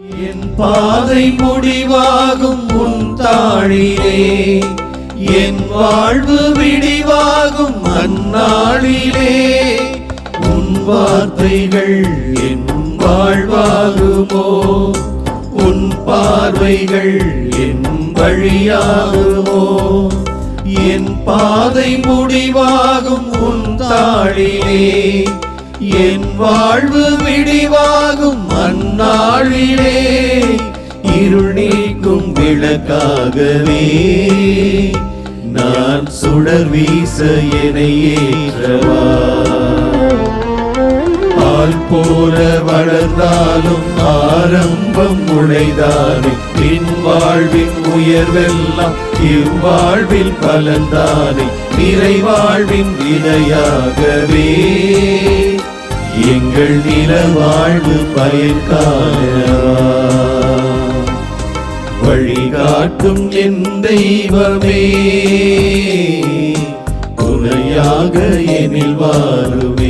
என் பாதை முடிவாகும் உன் தாழிலே. என் வாழ்வு விடிவாகும் அந்நாளிலே. உன் வார்த்தைகள் என் வாழ்வாகுமோ? உன் பார்வைகள் என் வழியாகுமோ? என் பாதை முடிவாகும் உன் தாழிலே. என் வாழ்வு விடிவாகும் அந்நாளிலே இருள் நீக்கும் விளக்காகவே. நான் சுடர் வீச ஏற்றவா? பால் போல வளர்ந்தாலும் ஆரம்பம் உழைதானே பின் வாழ்வின் உயர்வெல்லாம் இவ்வாழ்வில் பலந்தானே நிறைவாழ்வின் விதையாகவே எங்கள் நில வாழ்வு பயன்காணவா வழிகாட்டும் என் தெய்வமே துணையாக எனில் வாருமே